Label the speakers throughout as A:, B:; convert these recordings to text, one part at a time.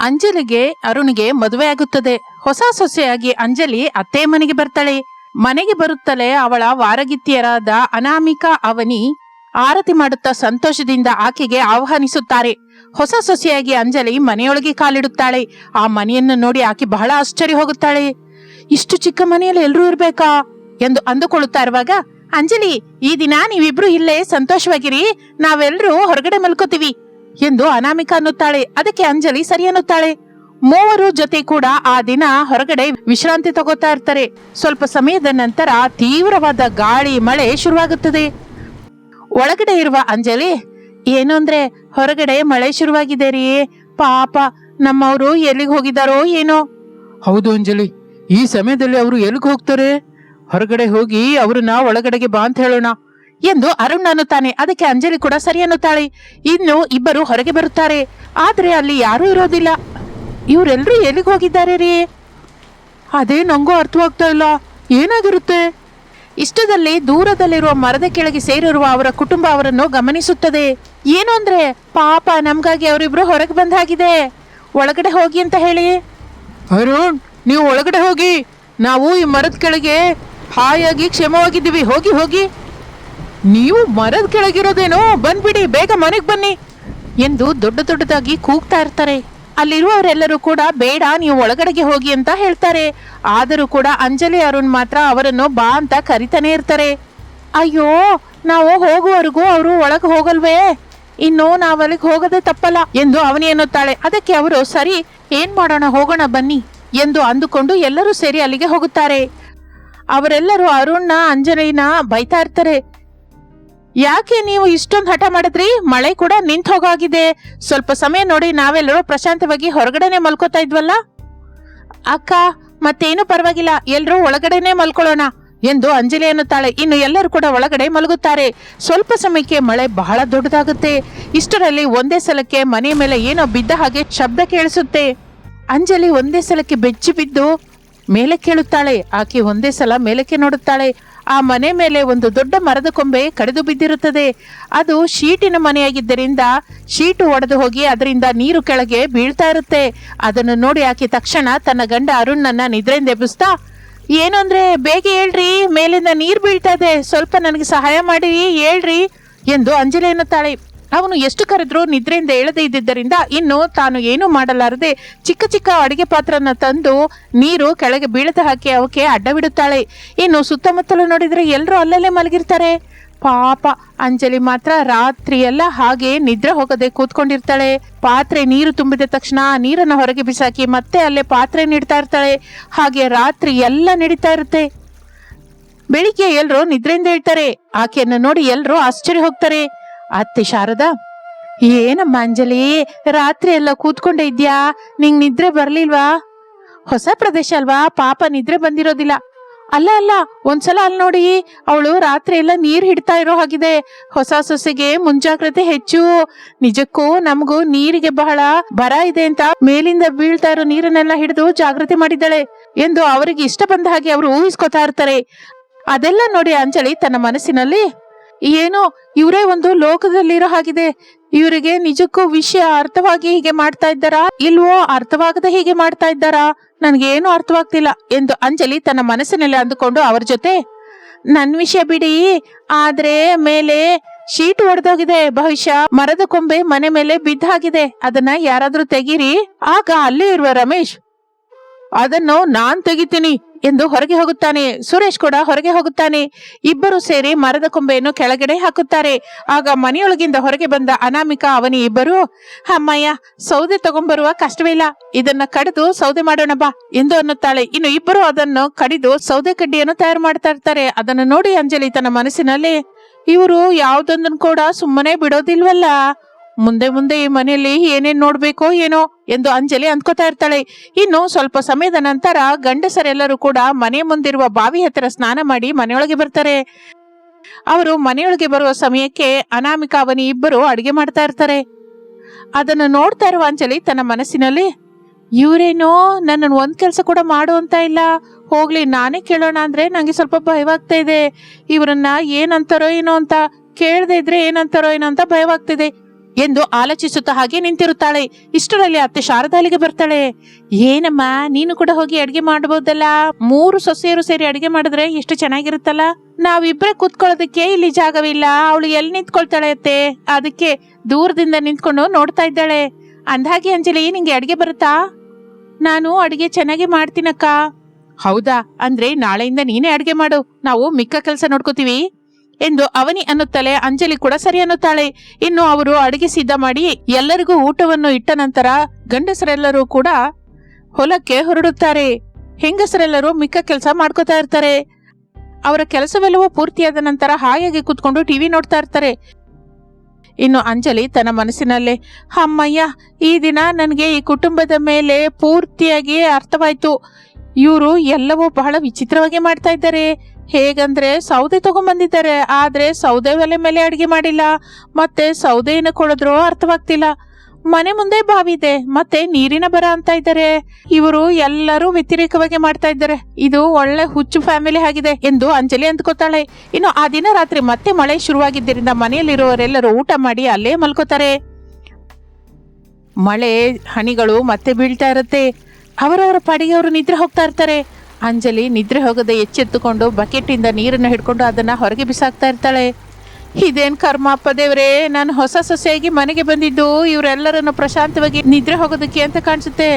A: ಅಂಜಲಿಗೆ, ಅರುಣ್ಗೆ ಮದುವೆ ಆಗುತ್ತದೆ. ಹೊಸ ಸೊಸೆಯಾಗಿ ಅಂಜಲಿ ಅತ್ತೆ ಮನೆಗೆ ಬರ್ತಾಳೆ. ಮನೆಗೆ ಬರುತ್ತಲೇ ಅವಳ ವಾರಗಿತ್ತಿಯರಾದ ಅನಾಮಿಕಾ ಅವನಿ ಆರತಿ ಮಾಡುತ್ತಾ ಸಂತೋಷದಿಂದ ಆಕೆಗೆ ಆಹ್ವಾನಿಸುತ್ತಾರೆ. ಹೊಸ ಸೊಸೆಯಾಗಿ ಅಂಜಲಿ ಮನೆಯೊಳಗೆ ಕಾಲಿಡುತ್ತಾಳೆ. ಆ ಮನೆಯನ್ನು ನೋಡಿ ಆಕೆ ಬಹಳ ಆಶ್ಚರ್ಯ ಹೋಗುತ್ತಾಳೆ. ಇಷ್ಟು ಚಿಕ್ಕ ಮನೆಯಲ್ಲಿ ಎಲ್ರೂ ಇರ್ಬೇಕಾ? ಎಂದು ಅಂದುಕೊಳ್ಳುತ್ತಾ ಇರುವಾಗ, ಅಂಜಲಿ, ಈ ದಿನ ನೀವಿಬ್ರು ಇಲ್ಲೇ ಸಂತೋಷವಾಗಿರಿ. ನಾವೆಲ್ಲರೂ ಹೊರಗಡೆ ಮಲ್ಕೋತೀವಿ. ಎಂದು ಅನಾಮಿಕ ಅನ್ನುತ್ತಾಳೆ. ಅದಕ್ಕೆ ಅಂಜಲಿ ಸರಿ ಅನ್ನುತ್ತಾಳೆ. ಮೂವರು ಜೊತೆ ಕೂಡ ಆ ದಿನ ಹೊರಗಡೆ ವಿಶ್ರಾಂತಿ ತಗೋತಾ ಇರ್ತಾರೆ. ಸ್ವಲ್ಪ ಸಮಯದ ನಂತರ ತೀವ್ರವಾದ ಗಾಳಿ, ಮಳೆ ಶುರುವಾಗುತ್ತದೆ. ಒಳಗಡೆ ಇರುವ ಅಂಜಲಿ, ಏನು ಅಂದ್ರೆ, ಹೊರಗಡೆ ಮಳೆ ಶುರುವಾಗಿದೆ ರೀ. ಪಾಪ, ನಮ್ಮವರು ಎಲ್ಲಿಗೆ ಹೋಗಿದಾರೋ ಏನೋ.
B: ಹೌದು ಅಂಜಲಿ, ಈ ಸಮಯದಲ್ಲಿ ಅವರು ಎಲ್ಲಿಗೆ ಹೋಗ್ತಾರೆ? ಹೊರಗಡೆ ಹೋಗಿ ಅವ್ರನ್ನ ಒಳಗಡೆಗೆ ಬಾ ಅಂತ ಹೇಳೋಣ.
A: ಎಂದು ಅರುಣ್ ಅನ್ನುತ್ತಾನೆ. ಅದಕ್ಕೆ ಅಂಜಲಿ ಕೂಡ ಸರಿ ಅನ್ನುತ್ತಾಳೆ. ಇನ್ನು ಇಬ್ಬರು ಹೊರಗೆ ಬರುತ್ತಾರೆ. ಆದ್ರೆ ಅಲ್ಲಿ ಯಾರೂ ಇರೋದಿಲ್ಲ. ಇವರೆಲ್ಲರೂ ಎಲ್ಲಿಗೆ ಹೋಗಿದ್ದಾರೆ ರೀ?
B: ಅದೇ ನಂಗೂ ಅರ್ಥವಾಗ್ತಾ ಇಲ್ಲ. ಏನಾಗಿರುತ್ತೆ?
A: ಇಷ್ಟದಲ್ಲಿ ದೂರದಲ್ಲಿರುವ ಮರದ ಕೆಳಗೆ ಸೇರಿರುವ ಅವರ ಕುಟುಂಬ ಅವರನ್ನು ಗಮನಿಸುತ್ತದೆ. ಏನು ಅಂದ್ರೆ, ಪಾಪ ನಮಗಾಗಿ ಅವರಿಬ್ರು ಹೊರಗೆ ಬಂದಾಗಿದೆ. ಒಳಗಡೆ ಹೋಗಿ ಅಂತ ಹೇಳಿ.
B: ಅರುಣ್, ನೀವು ಒಳಗಡೆ ಹೋಗಿ. ನಾವು ಈ ಮರದ ಕೆಳಗೆ ಹಾಯಾಗಿ ಕ್ಷಮವಾಗಿದ್ದೀವಿ. ಹೋಗಿ ಹೋಗಿ. ನೀವು ಮರದ ಕೆಳಗಿರೋದೇನೋ? ಬಂದ್ಬಿಡಿ, ಬೇಗ ಮನೆಗೆ ಬನ್ನಿ
A: ಎಂದು ದೊಡ್ಡ ದೊಡ್ಡದಾಗಿ ಕೂಗ್ತಾ ಇರ್ತಾರೆ. ಅಲ್ಲಿರುವವರೆಲ್ಲರೂ ಕೂಡ, ಬೇಡ, ನೀವು ಒಳಗಡೆಗೆ ಹೋಗಿ ಅಂತ ಹೇಳ್ತಾರೆ. ಆದರೂ ಕೂಡ ಅಂಜಲಿ ಅರುಣ್ ಮಾತ್ರ ಅವರನ್ನು ಬಾ ಅಂತ ಕರಿತಾನೆ ಇರ್ತಾರೆ. ಅಯ್ಯೋ, ನಾವು ಹೋಗುವವರೆಗೂ ಅವರು ಒಳಗೆ ಹೋಗಲ್ವೇ? ಇನ್ನು ನಾವಲ್ಲಿಗೆ ಹೋಗದೆ ತಪ್ಪಲ್ಲ ಎಂದು ಅವನಿ ಎನ್ನುತ್ತಾಳೆ ಅದಕ್ಕೆ ಅವರು, ಸರಿ, ಏನ್ ಮಾಡೋಣ, ಹೋಗೋಣ, ಬನ್ನಿ ಎಂದು ಅಂದುಕೊಂಡು ಎಲ್ಲರೂ ಸೇರಿ ಅಲ್ಲಿಗೆ ಹೋಗುತ್ತಾರೆ. ಅವರೆಲ್ಲರೂ ಅರುಣ್ನ, ಅಂಜಲಿನ ಬೈತಾ ಇರ್ತಾರೆ. ಯಾಕೆ ನೀವು ಇಷ್ಟೊಂದು ಹಠ ಮಾಡಿದ್ರಿ? ಮಳೆ ಕೂಡ ನಿಂತ ಹೋಗಾಗಿದೆ. ಸ್ವಲ್ಪ ಸಮಯ ನೋಡಿ, ನಾವೆಲ್ಲರೂ ಪ್ರಶಾಂತವಾಗಿ ಹೊರಗಡೆನೆ ಮಲ್ಕೋತಾ ಇದ್ವಲ್ಲ? ಅಕ್ಕ, ಮತ್ತೇನು ಪರವಾಗಿಲ್ಲ. ಎಲ್ಲರೂ ಒಳಗಡೆನೆ ಮಲ್ಕೊಳ್ಳೋಣ ಎಂದು ಅಂಜಲಿ ಅನ್ನುತ್ತಾಳೆ. ಇನ್ನು ಎಲ್ಲರೂ ಕೂಡ ಒಳಗಡೆ ಮಲಗುತ್ತಾರೆ. ಸ್ವಲ್ಪ ಸಮಯಕ್ಕೆ ಮಳೆ ಬಹಳ ದೊಡ್ಡದಾಗುತ್ತೆ. ಇಷ್ಟರಲ್ಲಿ ಒಂದೇ ಸಲಕ್ಕೆ ಮನೆ ಮೇಲೆ ಏನೋ ಬಿದ್ದ ಹಾಗೆ ಶಬ್ದ ಕೇಳಿಸುತ್ತೆ. ಅಂಜಲಿ ಒಂದೇ ಸಲಕ್ಕೆ ಬೆಚ್ಚಿ ಬಿದ್ದು ಮೇಲೆ ಕೇಳುತ್ತಾಳೆ. ಆಕೆ ಒಂದೇ ಸಲ ಮೇಲಕ್ಕೆ ನೋಡುತ್ತಾಳೆ. ಆ ಮನೆ ಮೇಲೆ ಒಂದು ದೊಡ್ಡ ಮರದ ಕೊಂಬೆ ಕಡಿದು ಬಿದ್ದಿರುತ್ತದೆ. ಅದು ಶೀಟಿನ ಮನೆಯಾಗಿದ್ದರಿಂದ ಶೀಟು ಒಡೆದು ಹೋಗಿ ಅದರಿಂದ ನೀರು ಕೆಳಗೆ ಬೀಳ್ತಾ ಇರುತ್ತೆ. ಅದನ್ನು ನೋಡಿ ಆಕೆ ತಕ್ಷಣ ತನ್ನ ಗಂಡ ಅರುಣ್ನನ್ನ ನಿದ್ರೆಯಿಂದ ಎಬ್ಬಿಸ್ತಾ, ಏನು ಅಂದ್ರೆ, ಬೇಗ ಹೇಳ್ರಿ, ಮೇಲಿಂದ ನೀರು ಬೀಳ್ತಾ ಇದೆ. ಸ್ವಲ್ಪ ನನಗೆ ಸಹಾಯ ಮಾಡಿ, ಹೇಳ್ರಿ, ಎಂದು ಅಂಜಲಿ ಎನ್ನುತ್ತಾಳೆ. ಅವನು ಎಷ್ಟು ಕರೆದ್ರೂ ನಿದ್ರೆಯಿಂದ ಎಳದೇ ಇದ್ದಿದ್ದರಿಂದ ಇನ್ನು ತಾನು ಏನು ಮಾಡಲಾರದೆ ಚಿಕ್ಕ ಚಿಕ್ಕ ಅಡಿಗೆ ಪಾತ್ರನ ತಂದು ನೀರು ಕೆಳಗೆ ಬೀಳದ ಹಾಕಿ ಅವಕ್ಕೆ ಅಡ್ಡವಿಡುತ್ತಾಳೆ. ಇನ್ನು ಸುತ್ತಮುತ್ತಲು ನೋಡಿದ್ರೆ ಎಲ್ಲರೂ ಅಲ್ಲಲ್ಲೇ ಮಲಗಿರ್ತಾರೆ. ಪಾಪ, ಅಂಜಲಿ ಮಾತ್ರ ರಾತ್ರಿಯೆಲ್ಲ ಹಾಗೆ ನಿದ್ರೆ ಹೋಗದೆ ಕೂತ್ಕೊಂಡಿರ್ತಾಳೆ. ಪಾತ್ರೆ ನೀರು ತುಂಬಿದ ತಕ್ಷಣ ನೀರನ್ನು ಹೊರಗೆ ಬಿಸಾಕಿ ಮತ್ತೆ ಅಲ್ಲೇ ಪಾತ್ರೆ ನೀಡ್ತಾ ಇರ್ತಾಳೆ. ಹಾಗೆ ರಾತ್ರಿ ಎಲ್ಲ ನಡೀತಾ ಇರುತ್ತೆ. ಬೆಳಿಗ್ಗೆ ಎಲ್ಲರೂ ನಿದ್ರೆಯಿಂದ ಹೇಳ್ತಾರೆ ಆಕೆಯನ್ನು ನೋಡಿ ಎಲ್ಲರೂ ಆಶ್ಚರ್ಯ ಹೋಗ್ತಾರೆ. ಅತ್ತೆ ಶಾರದಾ, ಏನಮ್ಮ ಅಂಜಲಿ? ರಾತ್ರಿ ಎಲ್ಲ ಕೂತ್ಕೊಂಡೆ ಇದ್ಯಾ? ನಿಂಗ್ ನಿದ್ರೆ ಬರ್ಲಿಲ್ವಾ? ಹೊಸ ಪ್ರದೇಶ ಅಲ್ವಾ? ಪಾಪ ನಿದ್ರೆ ಬಂದಿರೋದಿಲ್ಲ. ಅಲ್ಲ ಅಲ್ಲ, ಒಂದ್ಸಲ ಅಲ್ಲಿ ನೋಡಿ. ಅವಳು ರಾತ್ರಿ ಎಲ್ಲ ನೀರ್ ಹಿಡ್ತಾ ಇರೋ ಹಾಗಿದೆ. ಹೊಸ ಸೊಸೆಗೆ ಮುಂಜಾಗ್ರತೆ ಹೆಚ್ಚು. ನಿಜಕ್ಕೂ ನಮಗೂ ನೀರಿಗೆ ಬಹಳ ಬರ ಇದೆ ಅಂತ ಮೇಲಿಂದ ಬೀಳ್ತಾ ಇರೋ ನೀರನ್ನೆಲ್ಲ ಹಿಡಿದು ಜಾಗೃತಿ ಮಾಡಿದ್ದಾಳೆ ಎಂದು ಅವರಿಗೆ ಇಷ್ಟ ಬಂದ ಹಾಗೆ ಅವರು ಊಹಿಸ್ಕೊತಾ ಇರ್ತಾರೆ. ಅದೆಲ್ಲ ನೋಡಿ ಅಂಜಲಿ ತನ್ನ ಮನಸ್ಸಿನಲ್ಲಿ ಏನೋ ಇವರೇ ಒಂದು ಲೋಕದಲ್ಲಿರೋ ಹಾಗಿದೆ. ಇವರಿಗೆ ನಿಜಕ್ಕೂ ವಿಷಯ ಅರ್ಥವಾಗಿ ಹೀಗೆ ಮಾಡ್ತಾ ಇದ್ದಾರಾ? ಇಲ್ವೋ ಅರ್ಥವಾಗದೆ ಹೀಗೆ ಮಾಡ್ತಾ ಇದ್ದಾರಾ? ನನಗೇನು ಅರ್ಥವಾಗ್ತಿಲ್ಲ ಎಂದು ಅಂಜಲಿ ತನ್ನ ಮನಸ್ಸಿನಲ್ಲಿ ಅಂದುಕೊಂಡು ಅವರ ಜೊತೆ, ನನ್ ವಿಷಯ ಬಿಡಿ, ಆದ್ರೆ ಮೇಲೆ ಶೀಟ್ ಒಡೆದೋಗಿದೆ. ಬಹುಶಃ ಮರದ ಕೊಂಬೆ ಮನೆ ಮೇಲೆ ಬಿದ್ದಾಗಿದೆ. ಅದನ್ನ ಯಾರಾದ್ರೂ ತೆಗೀರಿ. ಆಗ ಅಲ್ಲೇ ಇರುವ ರಮೇಶ್. ಅದನ್ನು ನಾನ್ ತೆಗಿತೀನಿ. ಎಂದು ಹೊರಗೆ ಹೋಗುತ್ತಾನೆ. ಸುರೇಶ್ ಕೂಡ ಹೊರಗೆ ಹೋಗುತ್ತಾನೆ. ಇಬ್ಬರು ಸೇರಿ ಮರದ ಕೊಂಬೆಯನ್ನು ಕೆಳಗಡೆ ಹಾಕುತ್ತಾರೆ. ಆಗ ಮನೆಯೊಳಗಿಂದ ಹೊರಗೆ ಬಂದ ಅನಾಮಿಕಾ ಅವನಿ ಇಬ್ಬರು, ಅಮ್ಮಯ್ಯ, ಸೌದೆ ತಗೊಂಬರುವ ಕಷ್ಟವೇ ಇಲ್ಲ. ಇದನ್ನ ಕಡಿದು ಸೌದೆ ಮಾಡೋಣ ಬಾ ಎಂದು ಅನ್ನುತ್ತಾಳೆ. ಇನ್ನು ಇಬ್ಬರು ಅದನ್ನು ಕಡಿದು ಸೌದೆ ಕಡ್ಡಿಯನ್ನು ತಯಾರು ಮಾಡ್ತಾ ಇರ್ತಾರೆ. ಅದನ್ನು ನೋಡಿ ಅಂಜಲಿ ತನ್ನ ಮನಸ್ಸಿನಲ್ಲಿ, ಇವರು ಯಾವ್ದೊಂದನ್ನು ಕೂಡ ಸುಮ್ಮನೆ ಬಿಡೋದಿಲ್ವಲ್ಲ? ಮುಂದೆ ಮುಂದೆ ಈ ಮನೆಯಲ್ಲಿ ಏನೇನ್ ನೋಡ್ಬೇಕೋ ಏನೋ ಎಂದು ಅಂಜಲಿ ಅಂದ್ಕೋತಾ ಇರ್ತಾಳೆ. ಇನ್ನು ಸ್ವಲ್ಪ ಸಮಯದ ನಂತರ ಗಂಡಸರೆಲ್ಲರೂ ಕೂಡ ಮನೆ ಮುಂದಿರುವ ಬಾವಿ ಹತ್ತಿರ ಸ್ನಾನ ಮಾಡಿ ಮನೆಯೊಳಗೆ ಬರ್ತಾರೆ. ಅವರು ಮನೆಯೊಳಗೆ ಬರುವ ಸಮಯಕ್ಕೆ ಅನಾಮಿಕಾ ಅವನಿ ಇಬ್ಬರು ಅಡಿಗೆ ಮಾಡ್ತಾ ಇರ್ತಾರೆ. ಅದನ್ನು ನೋಡ್ತಾ ಇರುವ ಅಂಜಲಿ ತನ್ನ ಮನಸ್ಸಿನಲ್ಲಿ, ಇವರೇನೋ, ನನ್ನನ್ನು ಒಂದ್ ಕೆಲಸ ಕೂಡ ಮಾಡು ಅಂತ ಇಲ್ಲ. ಹೋಗ್ಲಿ, ನಾನೇ ಕೇಳೋಣ ಅಂದ್ರೆ ನಂಗೆ ಸ್ವಲ್ಪ ಭಯವಾಗ್ತಾ ಇದೆ. ಇವರನ್ನ ಏನಂತಾರೋ ಏನೋ ಅಂತ, ಕೇಳದೆ ಇದ್ರೆ ಏನಂತಾರೋ ಏನೋ ಅಂತ ಭಯವಾಗ್ತಿದೆ. ಎಂದು ಆಲೋಚಿಸುತ್ತ ಹಾಗೆ ನಿಂತಿರುತ್ತಾಳೆ. ಇಷ್ಟರಲ್ಲಿ ಅತ್ತೆ ಶಾರದಾಲಿಗೆ ಬರ್ತಾಳೆ. ಏನಮ್ಮ, ನೀನು ಕೂಡ ಹೋಗಿ ಅಡಿಗೆ ಮಾಡಬಹುದಲ್ಲ ಮೂರು ಸೊಸೆಯರು ಸೇರಿ ಅಡಿಗೆ ಮಾಡಿದ್ರೆ ಎಷ್ಟು ಚೆನ್ನಾಗಿರುತ್ತಲ್ಲ? ನಾವಿಬ್ರೆ ಕೂತ್ಕೊಳ್ಳೋದಕ್ಕೆ ಇಲ್ಲಿ ಜಾಗವಿಲ್ಲ. ಅವಳು ಎಲ್ಲಿ ನಿಂತ್ಕೊಳ್ತಾಳೆ ಅತ್ತೆ? ಅದಕ್ಕೆ ದೂರದಿಂದ ನಿಂತ್ಕೊಂಡು ನೋಡ್ತಾ ಇದ್ದಾಳೆ. ಅಂದ್ಹಾಗೆ ಅಂಜಲಿ, ನಿಂಗೆ ಅಡಿಗೆ ಬರುತ್ತಾ? ನಾನು ಅಡಿಗೆ ಚೆನ್ನಾಗಿ ಮಾಡ್ತೀನಕ್ಕ. ಹೌದಾ? ಅಂದ್ರೆ ನಾಳೆಯಿಂದ ನೀನೇ ಅಡಿಗೆ ಮಾಡು. ನಾವು ಮಿಕ್ಕ ಕೆಲಸ ನೋಡ್ಕೋತೀವಿ. ಎಂದು ಅವನಿ ಅನ್ನುತ್ತಲೇ ಅಂಜಲಿ ಕೂಡ ಸರಿ ಅನ್ನುತ್ತಾಳೆ. ಇನ್ನು ಅವರು ಅಡುಗೆ ಸಿದ್ಧ ಮಾಡಿ ಎಲ್ಲರಿಗೂ ಊಟವನ್ನು ಇಟ್ಟ ನಂತರ ಗಂಡಸರೆಲ್ಲರೂ ಕೂಡ ಹೊಲಕ್ಕೆ ಹೊರಡುತ್ತಾರೆ. ಹೆಂಗಸರೆಲ್ಲರೂ ಮಿಕ್ಕ ಕೆಲಸ ಮಾಡ್ಕೋತಾ ಇರ್ತಾರೆ. ಅವರ ಕೆಲಸವೆಲ್ಲವೂ ಪೂರ್ತಿಯಾದ ನಂತರ ಹಾಯಾಗಿ ಕೂತ್ಕೊಂಡು ಟಿವಿ ನೋಡ್ತಾ ಇರ್ತಾರೆ. ಇನ್ನು ಅಂಜಲಿ ತನ್ನ ಮನಸ್ಸಿನಲ್ಲೇ, ಅಮ್ಮಯ್ಯ, ಈ ದಿನ ನನಗೆ ಈ ಕುಟುಂಬದ ಮೇಲೆ ಪೂರ್ತಿಯಾಗಿ ಅರ್ಥವಾಯಿತು. ಇವರು ಎಲ್ಲವೂ ಬಹಳ ವಿಚಿತ್ರವಾಗಿ ಮಾಡ್ತಾ ಇದ್ದಾರೆ. ಹೇಗಂದ್ರೆ ಸೌದೆ ತಗೊಂಡ್ಬಂದಿದ್ದಾರೆ ಆದ್ರೆ ಸೌದೆ ಒಲೆ ಮೇಲೆ ಅಡಿಗೆ ಮಾಡಿಲ್ಲ. ಮತ್ತೆ ಸೌದೆಯನ್ನು ಕೊಡಿದ್ರು ಅರ್ಥವಾಗ್ತಿಲ್ಲ. ಮನೆ ಮುಂದೆ ಬಾವಿ ಇದೆ, ಮತ್ತೆ ನೀರಿನ ಬರ ಅಂತ ಇದ್ದಾರೆ. ಇವರು ಎಲ್ಲರೂ ವ್ಯತಿರೇಕವಾಗಿ ಮಾಡ್ತಾ ಇದ್ದಾರೆ. ಇದು ಒಳ್ಳೆ ಹುಚ್ಚು ಫ್ಯಾಮಿಲಿ ಆಗಿದೆ ಎಂದು ಅಂಜಲಿ ಅಂದ್ಕೋತಾಳೆ. ಇನ್ನು ಆ ದಿನ ರಾತ್ರಿ ಮತ್ತೆ ಮಳೆ ಶುರುವಾಗಿದ್ದರಿಂದ ಮನೆಯಲ್ಲಿರುವವರೆಲ್ಲರೂ ಊಟ ಮಾಡಿ ಅಲ್ಲೇ ಮಲ್ಕೋತಾರೆ. ಮಳೆ ಹನಿಗಳು ಮತ್ತೆ ಬೀಳ್ತಾ ಇರುತ್ತೆ. ಅವರವರ ಪಾಡಿಗೆ ನಿದ್ರೆ ಹೋಗ್ತಾ ಇರ್ತಾರೆ. ಅಂಜಲಿ ನಿದ್ರೆ ಹೋಗದೆ ಎಚ್ಚೆತ್ತುಕೊಂಡು ಬಕೆಟಿಂದ ನೀರನ್ನು ಹಿಡ್ಕೊಂಡು ಅದನ್ನ ಹೊರಗೆ ಬಿಸಾಕ್ತಾ ಇರ್ತಾಳೆ. ಇದೇನ್ ಕರ್ಮಪ್ಪ ದೇವ್ರೇ? ನಾನು ಹೊಸ ಸೊಸೆಯಾಗಿ ಮನೆಗೆ ಬಂದಿದ್ದು, ಇವರೆಲ್ಲರನ್ನು ಪ್ರಶಾಂತವಾಗಿ ನಿದ್ರೆ ಹೋಗೋದಕ್ಕೆ ಅಂತ ಕಾಣಿಸುತ್ತೆ.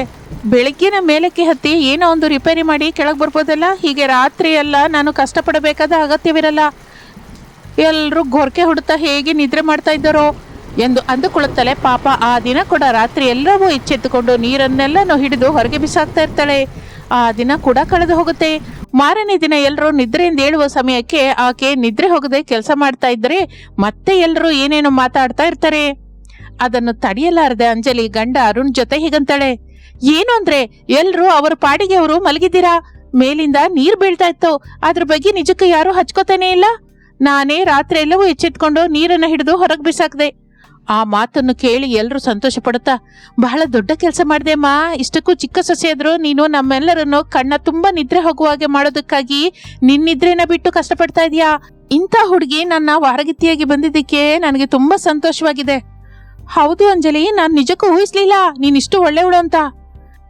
A: ಬೆಳಗ್ಗಿನ ಮೇಲಕ್ಕೆ ಹತ್ತಿ ಏನೋ ಒಂದು ರಿಪೇರಿ ಮಾಡಿ ಕೆಳಗೆ ಬರ್ಬೋದಲ್ಲ? ಹೀಗೆ ರಾತ್ರಿ ಎಲ್ಲ ನಾನು ಕಷ್ಟಪಡಬೇಕಾದ ಅಗತ್ಯವಿರಲ್ಲ. ಎಲ್ಲರೂ ಗೊರಕೆ ಹುಡುತ್ತಾ ಹೇಗೆ ನಿದ್ರೆ ಮಾಡ್ತಾ ಇದ್ದಾರೋ? ಎಂದು ಅಂದುಕೊಳ್ಳುತ್ತಲೇ ಪಾಪ ಆ ದಿನ ಕೂಡ ರಾತ್ರಿ ಎಲ್ಲವೂ ಎಚ್ಚೆತ್ತುಕೊಂಡು ನೀರನ್ನೆಲ್ಲನೂ ಹಿಡಿದು ಹೊರಗೆ ಬಿಸಾಕ್ತಾ ಇರ್ತಾಳೆ. ಆ ದಿನ ಕೂಡ ಕಳೆದು ಹೋಗುತ್ತೆ. ಮಾರನೇ ದಿನ ಎಲ್ಲರೂ ನಿದ್ರೆಯಿಂದ ಏಳುವ ಸಮಯಕ್ಕೆ ಆಕೆ ನಿದ್ರೆ ಹೋಗದೆ ಕೆಲಸ ಮಾಡ್ತಾ ಇದ್ದರೆ ಮತ್ತೆ ಎಲ್ಲರೂ ಏನೇನೋ ಮಾತಾಡ್ತಾ ಇರ್ತಾರೆ. ಅದನ್ನು ತಡೆಯಲಾರದೆ ಅಂಜಲಿ ಗಂಡ ಅರುಣ್ ಜೊತೆ ಹೀಗಂತಾಳೆ. ಏನು ಅಂದ್ರೆ, ಎಲ್ರು ಅವರ ಪಾಡಿಗೆ ಅವರು ಮಲಗಿದ್ದೀರಾ? ಮೇಲಿಂದ ನೀರ್ ಬೀಳ್ತಾ ಇತ್ತು. ಅದ್ರ ಬಗ್ಗೆ ನಿಜಕ್ಕೆ ಯಾರು ಹಚ್ಕೋತಾನೆ ಇಲ್ಲ. ನಾನೇ ರಾತ್ರಿ ಎಲ್ಲವೂ ಎಚ್ಚೆತ್ಕೊಂಡು ನೀರನ್ನು ಹಿಡಿದು ಹೊರಗೆ ಬಿಸಾಕ್ದೆ. ಆ ಮಾತನ್ನು ಕೇಳಿ ಎಲ್ಲರೂ ಸಂತೋಷ ಪಡುತ್ತಾ ಬಹಳ ದೊಡ್ಡ ಕೆಲಸ ಮಾಡಿದೆ ಅಮ್ಮ. ಇಷ್ಟಕ್ಕೂ ಚಿಕ್ಕ ಸೊಸೆಯಾದ್ರು ನೀನು ನಮ್ಮೆಲ್ಲರನ್ನು ಕಣ್ಣ ತುಂಬಾ ನಿದ್ರೆ ಹೋಗುವ ಹಾಗೆ ಮಾಡೋದಕ್ಕಾಗಿ ನಿನ್ನಿದ್ರೇನ ಬಿಟ್ಟು ಕಷ್ಟಪಡ್ತಾ ಇದೀಯಾ? ಇಂಥ ಹುಡುಗಿ ನನ್ನ ವಾರಗತಿಯಾಗಿ ಬಂದಿದ್ದಕ್ಕೆ ನನಗೆ ತುಂಬಾ ಸಂತೋಷವಾಗಿದೆ. ಹೌದು ಅಂಜಲಿ, ನಾನು ನಿಜಕ್ಕೂ ಊಹಿಸ್ಲಿಲ್ಲ. ನೀನಿಷ್ಟು ಒಳ್ಳೆಯವಳು ಅಂತ.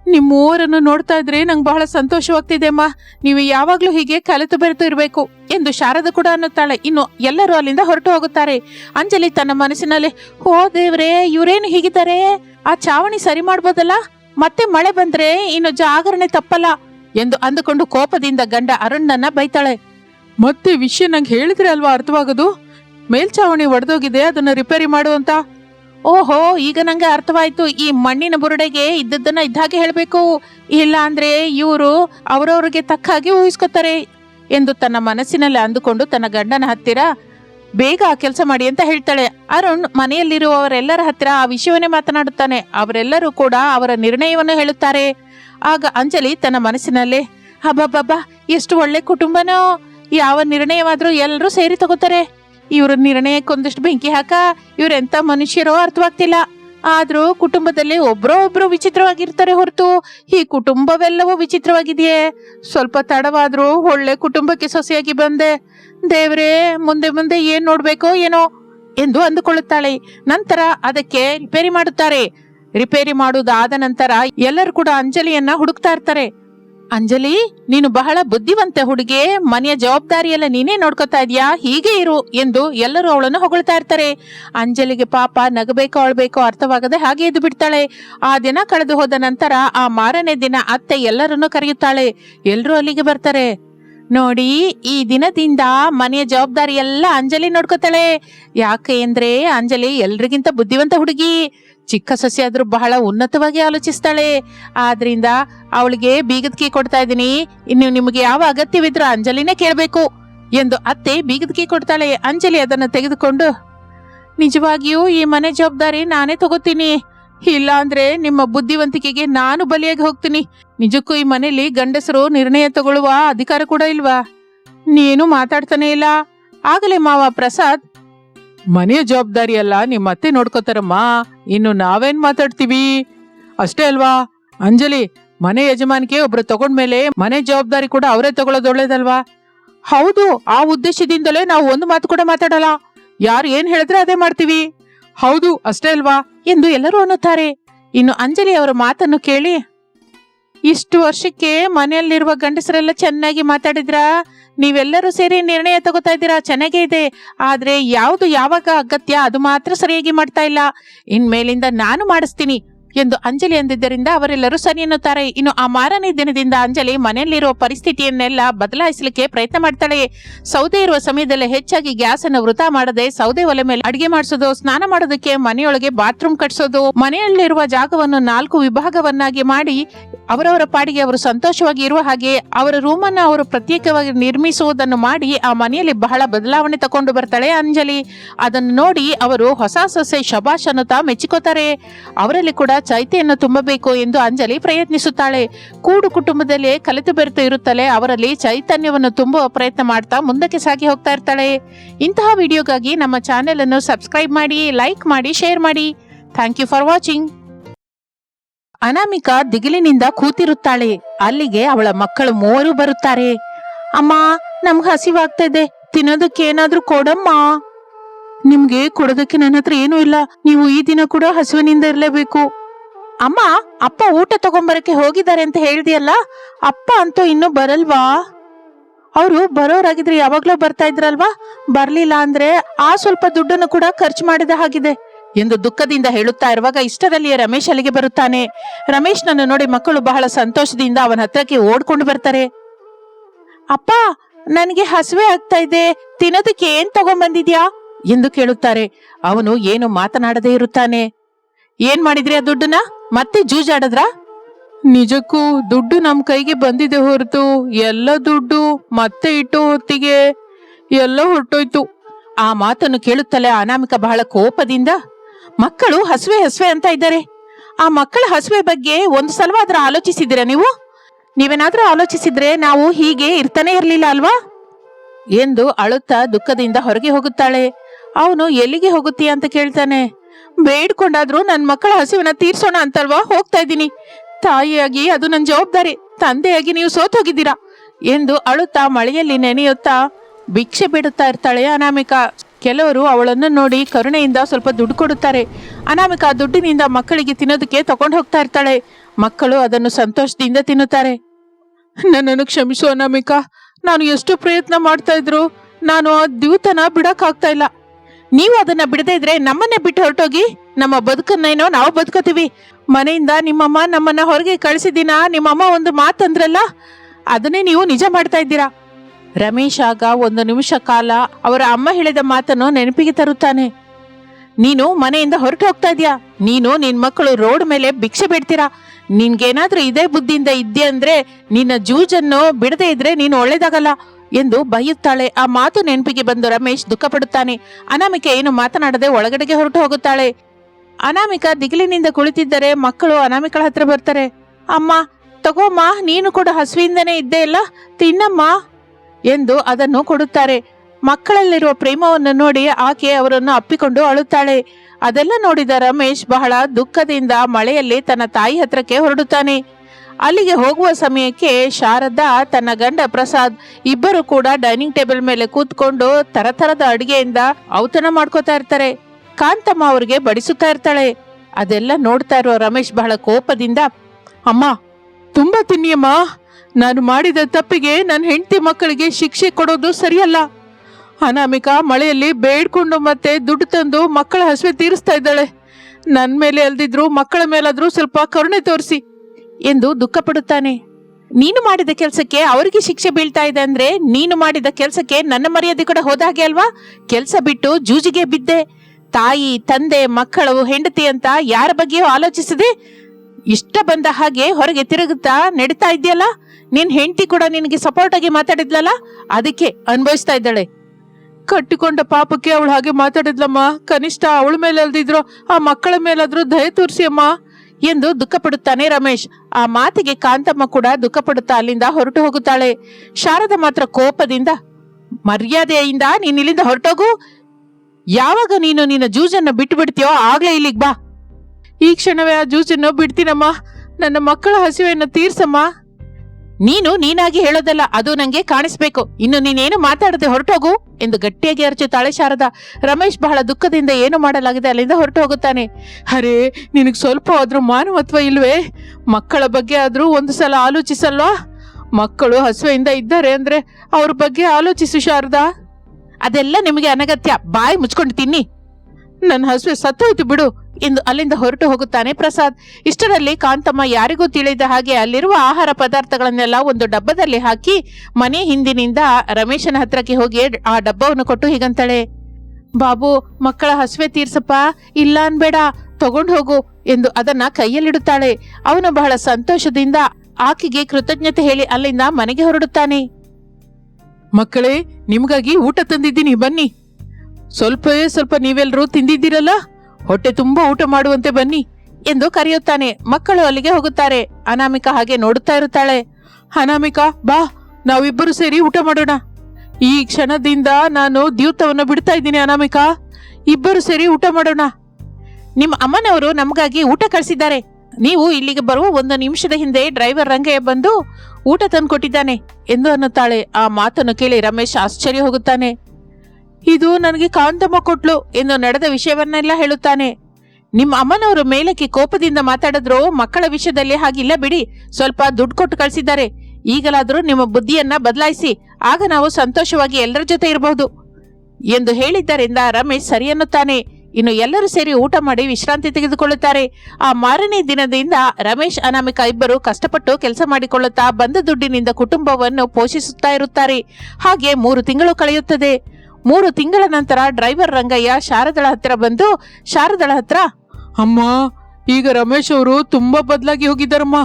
A: ನಿಮ್ಮೂರನ್ನು ನೋಡ್ತಾ ಇದ್ರೆ ನಂಗೆ ಬಹಳ ಸಂತೋಷವಾಗ್ತಿದೆ ಅಮ್ಮ ನೀವು ಯಾವಾಗ್ಲೂ ಹೀಗೆ ಕಲಿತು ಬೆರೆತು ಇರಬೇಕು ಎಂದು ಶಾರದ ಕೂಡ ಅನ್ನುತ್ತಾಳೆ. ಇನ್ನು ಎಲ್ಲರೂ ಅಲ್ಲಿಂದ ಹೊರಟು ಹೋಗುತ್ತಾರೆ. ಅಂಜಲಿ ತನ್ನ ಮನಸ್ಸಿನಲ್ಲಿ ಓ ದೇವ್ರೇ, ಇವರೇನು ಹೀಗಿದ್ದಾರೆ? ಆ ಚಾವಣಿ ಸರಿ ಮಾಡ್ಬೋದಲ್ಲ? ಮತ್ತೆ ಮಳೆ ಬಂದ್ರೆ ಇನ್ನು ಜಾಗರಣೆ ತಪ್ಪಲ್ಲ? ಎಂದು ಅಂದುಕೊಂಡು ಕೋಪದಿಂದ ಗಂಡ ಅರುಣ್ಣನ್ನ ಬೈತಾಳೆ.
B: ಮತ್ತೆ ವಿಷಯ ನಂಗೆ ಹೇಳಿದ್ರೆ ಅಲ್ವಾ ಅರ್ಥವಾಗೋದು? ಮೇಲ್ಚಾವಣಿ ಒಡೆದೋಗಿದೆ, ಅದನ್ನ ರಿಪೇರಿ ಮಾಡು ಅಂತ.
A: ಓಹೋ, ಈಗ ನಂಗೆ ಅರ್ಥವಾಯ್ತು. ಈ ಮಣ್ಣಿನ ಬುರುಡೆಗೆ ಇದ್ದದ್ದನ್ನ ಇದ್ದಾಗೆ ಹೇಳಬೇಕು. ಇಲ್ಲ ಅಂದ್ರೆ ಇವರು ಅವರವ್ರಿಗೆ ತಕ್ಕ ಹಾಗೆ ಊಹಿಸ್ಕೊತಾರೆ ಎಂದು ತನ್ನ ಮನಸ್ಸಿನಲ್ಲಿ ಅಂದುಕೊಂಡು ತನ್ನ ಗಂಡನ ಹತ್ತಿರ ಬೇಗ ಆ ಕೆಲಸ ಮಾಡಿ ಅಂತ ಹೇಳ್ತಾಳೆ. ಅರುಣ್ ಮನೆಯಲ್ಲಿರುವವರೆಲ್ಲರ ಹತ್ತಿರ ಆ ವಿಷಯವನ್ನೇ ಮಾತನಾಡುತ್ತಾನೆ. ಅವರೆಲ್ಲರೂ ಕೂಡ ಅವರ ನಿರ್ಣಯವನ್ನು ಹೇಳುತ್ತಾರೆ. ಆಗ ಅಂಜಲಿ ತನ್ನ ಮನಸ್ಸಿನಲ್ಲಿ ಹಬ್ಬಬ್ಬಬ್ಬ ಎಷ್ಟು ಒಳ್ಳೆ ಕುಟುಂಬನೋ. ಯಾವ ನಿರ್ಣಯವಾದರೂ ಎಲ್ಲರೂ ಸೇರಿ ತಗೋತಾರೆ. ಇವ್ರ ನಿರ್ಣಯಕ್ಕೊಂದಷ್ಟು ಬೆಂಕಿ ಹಾಕ ಇವ್ರೆಂತ ಮನುಷ್ಯರೋ ಅರ್ಥವಾಗ್ತಿಲ್ಲ. ಆದ್ರೂ ಕುಟುಂಬದಲ್ಲಿ ಒಬ್ರೋ ಒಬ್ರು ವಿಚಿತ್ರವಾಗಿರ್ತಾರೆ ಹೊರತು. ಈ ಕುಟುಂಬವೆಲ್ಲವೂ ವಿಚಿತ್ರವಾಗಿದೆಯೇ? ಸ್ವಲ್ಪ ತಡವಾದ್ರೂ ಒಳ್ಳೆ ಕುಟುಂಬಕ್ಕೆ ಸೊಸೆಯಾಗಿ ಬಂದೆ. ದೇವ್ರೇ, ಮುಂದೆ ಮುಂದೆ ಏನ್ ನೋಡ್ಬೇಕೋ ಏನೋ ಎಂದು ಅಂದುಕೊಳ್ಳುತ್ತಾಳೆ. ನಂತರ ಅದಕ್ಕೆ ರಿಪೇರಿ ಮಾಡುತ್ತಾರೆ. ರಿಪೇರಿ ಮಾಡುವುದಾದ ನಂತರ ಎಲ್ಲರೂ ಕೂಡ ಅಂಜಲಿಯನ್ನ ಹುಡುಕ್ತಾ ಇರ್ತಾರೆ. ಅಂಜಲಿ, ನೀನು ಬಹಳ ಬುದ್ಧಿವಂತ ಹುಡುಗಿ. ಮನೆಯ ಜವಾಬ್ದಾರಿಯೆಲ್ಲ ನೀನೇ ನೋಡ್ಕೊತಾ ಇದೀಯಾ? ಹೀಗೆ ಇರು ಎಂದು ಎಲ್ಲರೂ ಅವಳನ್ನು ಹೊಗಳ್ತಾ ಇರ್ತಾರೆ. ಅಂಜಲಿಗೆ ಪಾಪ ನಗಬೇಕೋ ಅಳ್ಬೇಕೋ ಅರ್ಥವಾಗದೆ ಹಾಗೆ ಎದ್ದು ಬಿಡ್ತಾಳೆ. ಆ ದಿನ ಕಳೆದು ಹೋದ ನಂತರ ಆ ಮಾರನೇ ದಿನ ಅತ್ತೆ ಎಲ್ಲರನ್ನು ಕರೆಯುತ್ತಾಳೆ. ಎಲ್ಲರೂ ಅಲ್ಲಿಗೆ ಬರ್ತಾರೆ. ನೋಡಿ, ಈ ದಿನದಿಂದ ಮನೆಯ ಜವಾಬ್ದಾರಿ ಎಲ್ಲ ಅಂಜಲಿ ನೋಡ್ಕೋತಾಳೆ. ಯಾಕೆ ಅಂದ್ರೆ ಅಂಜಲಿ ಎಲ್ರಿಗಿಂತ ಬುದ್ಧಿವಂತ ಹುಡುಗಿ. ಚಿಕ್ಕ ಸೊಸೆ ಆದ್ರೂ ಬಹಳ ಉನ್ನತವಾಗಿ ಆಲೋಚಿಸ್ತಾಳೆ. ಆದ್ರಿಂದ ಅವಳಿಗೆ ಬೀಗದ ಕೊಡ್ತಾ ಇದ್ದೀನಿ. ಇನ್ನು ನಿಮಗೆ ಯಾವ ಅಗತ್ಯವಿದ್ರೂ ಅಂಜಲಿನೇ ಕೇಳಬೇಕು ಎಂದು ಅತ್ತೆ ಬೀಗದ ಕೀ ಕೊಡ್ತಾಳೆ. ಅಂಜಲಿ ಅದನ್ನು ತೆಗೆದುಕೊಂಡು, ನಿಜವಾಗಿಯೂ ಈ ಮನೆ ಜವಾಬ್ದಾರಿ ನಾನೇ ತಗೋತೀನಿ. ಇಲ್ಲ ಅಂದ್ರೆ ನಿಮ್ಮ ಬುದ್ಧಿವಂತಿಕೆಗೆ ನಾನು ಬಲಿಯಾಗಿ ಹೋಗ್ತೀನಿ. ನಿಜಕ್ಕೂ ಈ ಮನೆಯಲ್ಲಿ ಗಂಡಸರು ನಿರ್ಣಯ ತಗೊಳ್ಳುವ ಅಧಿಕಾರ ಕೂಡ ಇಲ್ವಾ? ನೀನು ಮಾತಾಡ್ತಾನೆ ಇಲ್ಲ. ಆಗಲೇ ಮಾವ ಪ್ರಸಾದ್.
B: ಮನೆಯ ಜವಾಬ್ದಾರಿ ಅಲ್ಲ ನಿಮ್ಮ ಅತ್ತೆ ನೋಡ್ಕೋತಾರಮ್ಮ. ಇನ್ನು ನಾವೇನ್ ಮಾತಾಡ್ತೀವಿ? ಅಷ್ಟೇ ಅಲ್ವಾ? ಅಂಜಲಿ, ಮನೆ ಯಜಮಾನಿಕೆ ಒಬ್ರು ತಗೊಂಡ್ಮೇಲೆ ಮನೆ ಜವಾಬ್ದಾರಿ ಕೂಡ ಅವರೇ ತಗೊಳ್ಳೋದು ಒಳ್ಳೇದಲ್ವಾ?
A: ಹೌದು, ಆ ಉದ್ದೇಶದಿಂದಲೇ ನಾವು ಒಂದು ಮಾತು ಕೂಡ ಮಾತಾಡಲ್ಲ. ಯಾರು ಏನ್ ಹೇಳಿದ್ರೆ ಅದೇ ಮಾಡ್ತೀವಿ.
B: ಹೌದು, ಅಷ್ಟೇ ಅಲ್ವಾ?
A: ಎಂದು ಎಲ್ಲರೂ ಅನ್ನುತ್ತಾರೆ. ಇನ್ನು ಅಂಜಲಿ ಅವರ ಮಾತನ್ನು ಕೇಳಿ, ಇಷ್ಟು ವರ್ಷಕ್ಕೆ ಮನೆಯಲ್ಲಿರುವ ಗಂಡಸರೆಲ್ಲ ಚೆನ್ನಾಗಿ ಮಾತಾಡಿದ್ರ? ನೀವೆಲ್ಲರೂ ಸೇರಿ ನಿರ್ಣಯ ತಗೋತಾ ಇದ್ದೀರಾ? ಚೆನ್ನಾಗೇ ಇದೆ. ಆದ್ರೆ ಯಾವುದು ಯಾವಾಗ ಅಗತ್ಯ ಅದು ಮಾತ್ರ ಸರಿಯಾಗಿ ಮಾಡ್ತಾ ಇಲ್ಲ. ಇನ್ಮೇಲಿಂದ ನಾನು ಮಾಡಿಸ್ತೀನಿ. ಎಂದು ಅಂಜಲಿ ಅಂದಿದ್ದರಿಂದ ಅವರೆಲ್ಲರೂ ಸರಿ ಎನ್ನುತ್ತಾರೆ. ಇನ್ನು ಆ ಮಾರನೇ ದಿನದಿಂದ ಅಂಜಲಿ ಮನೆಯಲ್ಲಿರುವ ಪರಿಸ್ಥಿತಿಯನ್ನೆಲ್ಲ ಬದಲಾಯಿಸಲಿಕ್ಕೆ ಪ್ರಯತ್ನ ಮಾಡ್ತಾಳೆ. ಸೌದೆ ಇರುವ ಸಮಯದಲ್ಲಿ ಹೆಚ್ಚಾಗಿ ಗ್ಯಾಸ್ ಅನ್ನು ವೃತ ಮಾಡದೆ ಸೌದೆ ಒಲೆ ಮೇಲೆ ಅಡಿಗೆ ಮಾಡಿಸೋದು, ಸ್ನಾನ ಮಾಡೋದಕ್ಕೆ ಮನೆಯೊಳಗೆ ಬಾತ್ರೂಮ್ ಕಟ್ಸೋದು, ಮನೆಯಲ್ಲಿರುವ ಜಾಗವನ್ನು ನಾಲ್ಕು ವಿಭಾಗವನ್ನಾಗಿ ಮಾಡಿ ಅವರವರ ಪಾಡಿಗೆ ಅವರು ಸಂತೋಷವಾಗಿ ಇರುವ ಹಾಗೆ ಅವರ ರೂಮನ್ನು ಅವರು ಪ್ರತ್ಯೇಕವಾಗಿ ನಿರ್ಮಿಸುವುದನ್ನು ಮಾಡಿ ಆ ಮನೆಯಲ್ಲಿ ಬಹಳ ಬದಲಾವಣೆ ತಕೊಂಡು ಬರ್ತಾಳೆ ಅಂಜಲಿ. ಅದನ್ನು ನೋಡಿ ಅವರು ಹೊಸ ಸೊಸೆ ಶಬಾಷ್ ತಾ ಮೆಚ್ಚಿಕೋತಾರೆ. ಅವರಲ್ಲಿ ಕೂಡ ಚೈತೆಯನ್ನು ತುಂಬಬೇಕು ಎಂದು ಅಂಜಲಿ ಪ್ರಯತ್ನಿಸುತ್ತಾಳೆ. ಕೂಡು ಕುಟುಂಬದಲ್ಲಿ ಕಲಿತು ಬೆರೆತು ಇರುತ್ತಲೇ ಅವರಲ್ಲಿ ಚೈತನ್ಯವನ್ನು ತುಂಬುವ ಪ್ರಯತ್ನ ಮಾಡ್ತಾ ಮುಂದಕ್ಕೆ ಸಾಗಿ ಹೋಗ್ತಾ ಇರ್ತಾಳೆ. ಇಂತಹ ವಿಡಿಯೋಗಾಗಿ ನಮ್ಮ ಚಾನೆಲ್ ಅನ್ನು ಸಬ್ಸ್ಕ್ರೈಬ್ ಮಾಡಿ, ಲೈಕ್ ಮಾಡಿ, ಶೇರ್ ಮಾಡಿ. Thank you for watching. Anamika ದಿಗಿಲಿನಿಂದ ಕೂತಿರುತ್ತಾಳೆ. ಅಲ್ಲಿಗೆ ಅವಳ ಮಕ್ಕಳು ಮೂವರು ಬರುತ್ತಾರೆ. ಅಮ್ಮ, ನಮ್ಗೆ ಹಸಿವಾಗ್ತದೆ. ತಿನ್ನೋದಕ್ಕೆ ಏನಾದ್ರೂ ಕೊಡಮ್ಮ. ನಿಮ್ಗೆ ಕೊಡೋದಕ್ಕೆ ನನ್ನ ಹತ್ರ ಏನೂ ಇಲ್ಲ. ನೀವು ಈ ದಿನ ಕೂಡ ಹಸುವಿನಿಂದ ಇರಲೇಬೇಕು. ಅಮ್ಮ, ಅಪ್ಪ ಊಟ ತಗೊಂಬರಕ್ಕೆ ಹೋಗಿದ್ದಾರೆ ಅಂತ ಹೇಳ್ದಿಯಲ್ಲ? ಅಪ್ಪ ಅಂತೂ ಇನ್ನೂ ಬರಲ್ವಾ? ಅವರು ಬರೋರಾಗಿದ್ರೆ ಯಾವಾಗ್ಲೂ ಬರ್ತಾ ಇದ್ರಲ್ವಾ? ಬರ್ಲಿಲ್ಲ ಅಂದ್ರೆ ಆ ಸ್ವಲ್ಪ ದುಡ್ಡನ್ನು ಕೂಡ ಖರ್ಚು ಮಾಡಿದ ಹಾಗಿದೆ. ಎಂದು ದುಃಖದಿಂದ ಹೇಳುತ್ತಾ ಇರುವಾಗ ಇಷ್ಟರಲ್ಲಿಯೇ ರಮೇಶ್ ಅಲ್ಲಿಗೆ ಬರುತ್ತಾನೆ. ರಮೇಶ್ನನ್ನು ನೋಡಿ ಮಕ್ಕಳು ಬಹಳ ಸಂತೋಷದಿಂದ ಅವನ ಹತ್ರಕ್ಕೆ ಓಡ್ಕೊಂಡು ಬರ್ತಾರೆ. ಅಪ್ಪ ನನಗೆ ಹಸುವೆ ಆಗ್ತಾ ಇದೆ. ತಿನ್ನೋದಕ್ಕೆ ಏನ್ ತಗೊಂಬಂದಿದ್ಯಾ ಎಂದು ಕೇಳುತ್ತಾರೆ. ಅವನು ಏನು ಮಾತನಾಡದೇ ಇರುತ್ತಾನೆ. ಏನ್ ಮಾಡಿದ್ರಿ ಆ ದುಡ್ಡನ್ನ? ಮತ್ತೆ ಜೂಜಾಡದ್ರ?
B: ನಿಜಕ್ಕೂ ದುಡ್ಡು ನಮ್ ಕೈಗೆ ಬಂದಿದೆ ಹೊರತು. ಎಲ್ಲ ದುಡ್ಡು ಮತ್ತೆ ಇಟ್ಟು ಹೊತ್ತಿಗೆ ಎಲ್ಲ ಹೊರಟೋಯ್ತು.
A: ಆ ಮಾತನ್ನು ಕೇಳುತ್ತಲೇ ಅನಾಮಿಕ ಬಹಳ ಕೋಪದಿಂದ ಮಕ್ಕಳು ಹಸುವೆ ಹಸುವೆ ಅಂತ ಇದ್ದಾರೆ. ಆ ಮಕ್ಕಳ ಹಸುವೆ ಬಗ್ಗೆ ಒಂದು ಸಲವಾದ್ರೂ ಆಲೋಚಿಸಿದ್ರೆ ನೀವು? ನೀವೇನಾದ್ರೂ ಆಲೋಚಿಸಿದ್ರೆ ನಾವು ಹೀಗೆ ಇರ್ತಾನೆ ಇರಲಿಲ್ಲ ಅಲ್ವಾ? ಎಂದು ಅಳುತ್ತಾ ದುಃಖದಿಂದ ಹೊರಗೆ ಹೋಗುತ್ತಾಳೆ. ಅವನು, ಎಲ್ಲಿಗೆ ಹೋಗುತ್ತೀಯ? ಅಂತ ಕೇಳ್ತಾನೆ. ಬೇಡ್ಕೊಂಡಾದ್ರೂ ನನ್ನ ಮಕ್ಕಳ ಹಸಿವನ್ನ ತೀರ್ಸೋಣ ಅಂತಲ್ವಾ? ಹೋಗ್ತಾ ಇದ್ದೀನಿ. ತಾಯಿಯಾಗಿ ಅದು ನನ್ನ ಜವಾಬ್ದಾರಿ. ತಂದೆಯಾಗಿ ನೀವು ಸೋತೋಗಿದ್ದೀರಾ? ಎಂದು ಅಳುತ್ತಾ ಮಳೆಯಲ್ಲಿ ನೆನೆಯುತ್ತಾ ಭಿಕ್ಷೆ ಬಿಡುತ್ತಾ ಇರ್ತಾಳೆ ಅನಾಮಿಕಾ. ಕೆಲವರು ಅವಳನ್ನು ನೋಡಿ ಕರುಣೆಯಿಂದ ಸ್ವಲ್ಪ ದುಡ್ಡು ಕೊಡುತ್ತಾರೆ. ಅನಾಮಿಕಾ ದುಡ್ಡಿನಿಂದ ಮಕ್ಕಳಿಗೆ ತಿನ್ನೋದಕ್ಕೆ ತಗೊಂಡು ಹೋಗ್ತಾ ಇರ್ತಾಳೆ. ಮಕ್ಕಳು ಅದನ್ನು ಸಂತೋಷದಿಂದ ತಿನ್ನುತ್ತಾರೆ.
B: ನನ್ನನ್ನು ಕ್ಷಮಿಸು ಅನಾಮಿಕಾ. ನಾನು ಎಷ್ಟು ಪ್ರಯತ್ನ ಮಾಡ್ತಾ ಇದ್ರು ನಾನು ಆ ದ್ಯೂತನ ಇಲ್ಲ.
A: ನೀವು ಅದನ್ನ ಬಿಡದೇ ಇದ್ರೆ ನಮ್ಮನ್ನೇ ಬಿಟ್ಟು ಹೊರಟೋಗಿ ನಮ್ಮ ಬದುಕನ್ನೇನೋ ನಾವು ಬದುಕೋತೀವಿ ಮನೆಯಿಂದ ನಿಮ್ಮಮ್ಮ ನಮ್ಮನ್ನ ಹೊರಗೆ ಕಳಿಸಿದ್ದೀನಾ? ನಿಮ್ಮಮ್ಮ ಒಂದು ಮಾತಂದ್ರಲ್ಲ? ಅದನ್ನೇ ನೀವು ನಿಜ ಮಾಡ್ತಾ ಇದ್ದೀರಾ? ರಮೇಶ್ ಆಗ ಒಂದು ನಿಮಿಷ ಕಾಲ ಅವರ ಅಮ್ಮ ಹೇಳಿದ ಮಾತನ್ನು ನೆನಪಿಗೆ ತರುತ್ತಾನೆ. ನೀನು ಮನೆಯಿಂದ ಹೊರಟು ಹೋಗ್ತಾ ಇದೀಯಾ? ನೀನು ನಿನ್ ಮಕ್ಕಳು ರೋಡ್ ಮೇಲೆ ಭಿಕ್ಷೆ ಬಿಡ್ತೀರಾ? ನಿನ್ಗೇನಾದ್ರೂ ಇದೇ ಬುದ್ಧಿಯಿಂದ ಇದ್ದೆ ಅಂದ್ರೆ ನಿನ್ನ ಜೂಜನ್ನು ಬಿಡದೆ ಇದ್ರೆ ನೀನು ಒಳ್ಳೇದಾಗಲ್ಲ ಎಂದು ಬೈಯುತ್ತಾಳೆ. ಆ ಮಾತು ನೆನಪಿಗೆ ಬಂದು ರಮೇಶ್ ದುಃಖ ಪಡುತ್ತಾನೆ ಅನಾಮಿಕೆ ಏನು ಮಾತನಾಡದೆ ಒಳಗಡೆಗೆ ಹೊರಟು ಹೋಗುತ್ತಾಳೆ. ಅನಾಮಿಕ ದಿಗಿಲಿನಿಂದ ಕುಳಿತಿದ್ದರೆ ಮಕ್ಕಳು ಅನಾಮಿಕಳ ಹತ್ರ ಬರ್ತಾರೆ. ಅಮ್ಮ, ತಗೋಮ್ಮ, ನೀನು ಕೂಡ ಹಸುವಿಂದನೇ ಇದ್ದೇ ಇಲ್ಲ? ತಿನ್ನಮ್ಮ. ಎಂದು ಅದನ್ನು ಕೊಡುತ್ತಾರೆ. ಮಕ್ಕಳಲ್ಲಿರುವ ಪ್ರೇಮವನ್ನು ನೋಡಿ ಆಕೆ ಅವರನ್ನು ಅಪ್ಪಿಕೊಂಡು ಅಳುತ್ತಾಳೆ. ಅದೆಲ್ಲ ನೋಡಿದ ರಮೇಶ್ ಬಹಳ ದುಃಖದಿಂದ ಮಳೆಯಲ್ಲಿ ತನ್ನ ತಾಯಿ ಹತ್ರಕ್ಕೆ ಹೊರಡುತ್ತಾನೆ. ಅಲ್ಲಿಗೆ ಹೋಗುವ ಸಮಯಕ್ಕೆ ಶಾರದಾ, ತನ್ನ ಗಂಡ ಪ್ರಸಾದ್ ಇಬ್ಬರು ಕೂಡ ಡೈನಿಂಗ್ ಟೇಬಲ್ ಮೇಲೆ ಕೂತ್ಕೊಂಡು ತರತರದ ಅಡಿಗೆಯಿಂದ ಔತಣ ಮಾಡ್ಕೋತಾ ಇರ್ತಾರೆ. ಕಾಂತಮ್ಮ ಅವ್ರಿಗೆ ಬಡಿಸುತ್ತಾ ಇರ್ತಾಳೆ. ಅದೆಲ್ಲ ನೋಡ್ತಾ ಇರುವ ರಮೇಶ್ ಬಹಳ ಕೋಪದಿಂದ,
B: ಅಮ್ಮ, ತುಂಬಾ ತಿನ್ನಿಯಮ್ಮ. ನಾನು ಮಾಡಿದ ತಪ್ಪಿಗೆ ನನ್ನ ಹೆಂಡತಿ ಮಕ್ಕಳಿಗೆ ಶಿಕ್ಷೆ ಕೊಡೋದು ಸರಿಯಲ್ಲ. ಅನಾಮಿಕಾ ಮಳೆಯಲ್ಲಿ ಬೇಡ್ಕೊಂಡು ಮತ್ತೆ ದುಡ್ಡು ತಂದು ಮಕ್ಕಳ ಹಸುವೆ ತೀರಿಸ್ತಾ ಇದ್ದಾಳೆ. ನನ್ನ ಮೇಲೆ ಅಲ್ದಿದ್ರು ಮಕ್ಕಳ ಮೇಲಾದ್ರೂ ಸ್ವಲ್ಪ ಕರುಣೆ ತೋರಿಸಿ
A: ಎಂದು ದುಃಖ ಪಡುತ್ತಾನೆ ನೀನು ಮಾಡಿದ ಕೆಲಸಕ್ಕೆ ಅವರಿಗೆ ಶಿಕ್ಷೆ ಬೀಳ್ತಾ ಇದೆ ಅಂದ್ರೆ ನೀನು ಮಾಡಿದ ಕೆಲಸಕ್ಕೆ ನನ್ನ ಮರ್ಯಾದೆ ಕೂಡ ಹೋದಾಗೆ ಅಲ್ವಾ? ಕೆಲಸ ಬಿಟ್ಟು ಜೂಜಿಗೆ ಬಿದ್ದೆ. ತಾಯಿ, ತಂದೆ, ಮಕ್ಕಳು, ಹೆಂಡತಿ ಅಂತ ಯಾರ ಬಗ್ಗೆಯೂ ಆಲೋಚಿಸದೆ ಇಷ್ಟ ಬಂದ ಹಾಗೆ ಹೊರಗೆ ತಿರುಗುತ್ತಾ ನಡೀತಾ ಇದೆಯಲ್ಲ ನಿನ್ ಹೆಂಡತಿ ಕೂಡ ನಿನಗೆ ಸಪೋರ್ಟ್ ಆಗಿ ಮಾತಾಡಿದ್ಲಲ್ಲ? ಅದಕ್ಕೆ ಅನುಭವಿಸ್ತಾ ಇದ್ದಾಳೆ.
B: ಕಟ್ಟಿಕೊಂಡ ಪಾಪಕ್ಕೆ ಅವಳು ಹಾಗೆ ಮಾತಾಡಿದ್ಲಮ್ಮ. ಕನಿಷ್ಠ ಅವಳ ಮೇಲೆ ಅಲ್ದಿದ್ರು, ಆ ಮಕ್ಕಳ ಮೇಲಾದ್ರೂ ದಯ ತೋರಿಸಿ ಅಮ್ಮ
A: ಎಂದು ದುಃಖ ಪಡುತ್ತಾನೆ ರಮೇಶ್. ಆ ಮಾತಿಗೆ ಕಾಂತಮ್ಮ ಕೂಡ ದುಃಖ ಪಡುತ್ತಾ ಅಲ್ಲಿಂದ ಹೊರಟು ಹೋಗುತ್ತಾಳೆ. ಶಾರದ ಮಾತ್ರ ಕೋಪದಿಂದ, ಮರ್ಯಾದೆಯಿಂದ, ನೀನ್ ಇಲ್ಲಿಂದ ಹೊರಟೋಗು. ಯಾವಾಗ ನೀನು ನಿನ್ನ ಜೂಜನ್ನ ಬಿಟ್ಟು ಬಿಡ್ತೀಯೋ ಆಗ್ಲೇ ಇಲ್ಲಿಗೆ ಬಾ.
B: ಈ ಕ್ಷಣವೇ ಆ ಜ್ಯೂಸನ್ನು ಬಿಡ್ತೀನಮ್ಮ. ನನ್ನ ಮಕ್ಕಳ ಹಸಿವೆಯನ್ನು ತೀರ್ಸಮ್ಮ.
A: ನೀನು ನೀನಾಗಿ ಹೇಳೋದಲ್ಲ, ಅದು ನಂಗೆ ಕಾಣಿಸ್ಬೇಕು. ಇನ್ನು ನೀನೇನು ಮಾತಾಡದೆ ಹೊರಟೋಗು ಎಂದು ಗಟ್ಟಿಯಾಗಿ ಅರಚು ತಾಳೆ ಶಾರದ ರಮೇಶ್ ಬಹಳ ದುಃಖದಿಂದ ಏನು ಮಾಡಲಾಗಿದೆ ಅಲ್ಲಿಂದ ಹೊರಟು ಹೋಗುತ್ತಾನೆ
B: ಅರೇ, ನಿನಗೆ ಸ್ವಲ್ಪ ಆದ್ರೂ ಮಾನವತ್ವ ಇಲ್ವೇ? ಮಕ್ಕಳ ಬಗ್ಗೆ ಆದ್ರೂ ಒಂದು ಸಲ ಆಲೋಚಿಸಲ್ವಾ? ಮಕ್ಕಳು ಹಸುವೆಯಿಂದ ಇದ್ದಾರೆ ಅಂದ್ರೆ ಅವ್ರ ಬಗ್ಗೆ ಆಲೋಚಿಸು ಶಾರದಾ.
A: ಅದೆಲ್ಲ ನಿಮಗೆ ಅನಗತ್ಯ. ಬಾಯಿ ಮುಚ್ಕೊಂಡು ತಿನ್ನಿ.
B: ನನ್ನ ಹಸುವೆ ಸತ್ತೋಯ್ತು ಬಿಡು.
A: ಎಂದು ಅಲ್ಲಿಂದ ಹೊರಟು ಹೋಗುತ್ತಾನೆ ಪ್ರಸಾದ್. ಇಷ್ಟರಲ್ಲಿ ಕಾಂತಮ್ಮ ಯಾರಿಗೂ ತಿಳಿದ ಹಾಗೆ ಅಲ್ಲಿರುವ ಆಹಾರ ಪದಾರ್ಥಗಳನ್ನೆಲ್ಲ ಒಂದು ಡಬ್ಬದಲ್ಲಿ ಹಾಕಿ ಮನೆ ಹಿಂದಿನಿಂದ ರಮೇಶನ ಹತ್ರಕ್ಕೆ ಹೋಗಿ ಆ ಡಬ್ಬವನ್ನು ಕೊಟ್ಟು ಹೀಗಂತಾಳೆ. ಬಾಬು, ಮಕ್ಕಳ ಹಸುವೆ ತೀರ್ಸಪ್ಪ. ಇಲ್ಲ ಅನ್ಬೇಡ. ತಗೊಂಡು ಹೋಗು ಎಂದು ಅದನ್ನ ಕೈಯಲ್ಲಿಡುತ್ತಾಳೆ. ಅವನು ಬಹಳ ಸಂತೋಷದಿಂದ ಆಕೆಗೆ ಕೃತಜ್ಞತೆ ಹೇಳಿ ಅಲ್ಲಿಂದ ಮನೆಗೆ ಹೊರಡುತ್ತಾನೆ.
B: ಮಕ್ಕಳೇ, ನಿಮಗಾಗಿ ಊಟ ತಂದಿದ್ದೀನಿ. ಬನ್ನಿ. ಸ್ವಲ್ಪವೇ ಸ್ವಲ್ಪ ನೀವೆಲ್ಲರೂ ತಿಂದಿದ್ದೀರಲ್ಲ? ಹೊಟ್ಟೆ ತುಂಬಾ ಊಟ ಮಾಡುವಂತೆ ಬನ್ನಿ
A: ಎಂದು ಕರೆಯುತ್ತಾನೆ. ಮಕ್ಕಳು ಅಲ್ಲಿಗೆ ಹೋಗುತ್ತಾರೆ. ಅನಾಮಿಕಾ ಹಾಗೆ ನೋಡುತ್ತಾ ಇರುತ್ತಾಳೆ.
B: ಅನಾಮಿಕಾ, ಬಾ, ನಾವಿಬ್ಬರು ಸೇರಿ ಊಟ ಮಾಡೋಣ. ಈ ಕ್ಷಣದಿಂದ ನಾನು ದ್ಯೂತವನ್ನು ಬಿಡ್ತಾ ಇದ್ದೀನಿ ಅನಾಮಿಕಾ. ಇಬ್ಬರು ಸೇರಿ ಊಟ ಮಾಡೋಣ.
A: ನಿಮ್ಮ ಅಮ್ಮನವರು ನಮಗಾಗಿ ಊಟ ಕಳಿಸಿದ್ದಾರೆ. ನೀವು ಇಲ್ಲಿಗೆ ಬರುವ ಒಂದು ನಿಮಿಷದ ಹಿಂದೆ ಡ್ರೈವರ್ ರಂಗಯ್ಯ ಬಂದು ಊಟ ತಂದು ಕೊಟ್ಟಿದ್ದಾನೆ ಎಂದು ಅನ್ನುತ್ತಾಳೆ. ಆ ಮಾತನ್ನು ಕೇಳಿ ರಮೇಶ್ ಆಶ್ಚರ್ಯ ಹೋಗುತ್ತಾನೆ. ಇದು ನನಗೆ ಕಾಂತಮ್ಮ ಕೊಟ್ಲು ಎಂದು ನಡೆದ ವಿಷಯವನ್ನೆಲ್ಲ ಹೇಳುತ್ತಾನೆ. ನಿಮ್ಮ ಅಮ್ಮನವರು ಮೇಲಕ್ಕೆ ಕೋಪದಿಂದ ಮಾತಾಡಿದ್ರು ಮಕ್ಕಳ ವಿಷಯದಲ್ಲಿ ಹಾಗಿಲ್ಲ ಬಿಡಿ. ಸ್ವಲ್ಪ ದುಡ್ಡು ಕೊಟ್ಟು ಕಳಿಸಿದ್ದಾರೆ. ಈಗಲಾದರೂ ನಿಮ್ಮ ಬುದ್ಧಿಯನ್ನ ಬದಲಾಯಿಸಿ, ಆಗ ನಾವು ಸಂತೋಷವಾಗಿ ಎಲ್ಲರ ಜೊತೆ ಇರಬಹುದು ಎಂದು ಹೇಳಿದ್ದರಿಂದ ರಮೇಶ್ ಸರಿ ಅನ್ನುತ್ತಾನೆ. ಇನ್ನು ಎಲ್ಲರೂ ಸೇರಿ ಊಟ ಮಾಡಿ ವಿಶ್ರಾಂತಿ ತೆಗೆದುಕೊಳ್ಳುತ್ತಾರೆ. ಆ ಮಾರನೇ ದಿನದಿಂದ ರಮೇಶ್ ಅನಾಮಿಕ ಇಬ್ಬರು ಕಷ್ಟಪಟ್ಟು ಕೆಲಸ ಮಾಡಿಕೊಳ್ಳುತ್ತಾ ಬಂದ ದುಡ್ಡಿನಿಂದ ಕುಟುಂಬವನ್ನು ಪೋಷಿಸುತ್ತಾ ಇರುತ್ತಾರೆ. ಹಾಗೆ ಮೂರು ತಿಂಗಳು ಕಳೆಯುತ್ತದೆ. ಮೂರು ತಿಂಗಳ ನಂತರ ಡ್ರೈವರ್ ರಂಗಯ್ಯ ಶಾರದಳ ಹತ್ತಿರ ಬಂದು ಶಾರದಳ ಹತ್ರ?
B: ಅಮ್ಮ ಈಗ ರಮೇಶ್ ಅವರು ತುಂಬಾ ಬದಲಾಗಿ ಹೋಗಿದ್ದಾರಮ್ಮ.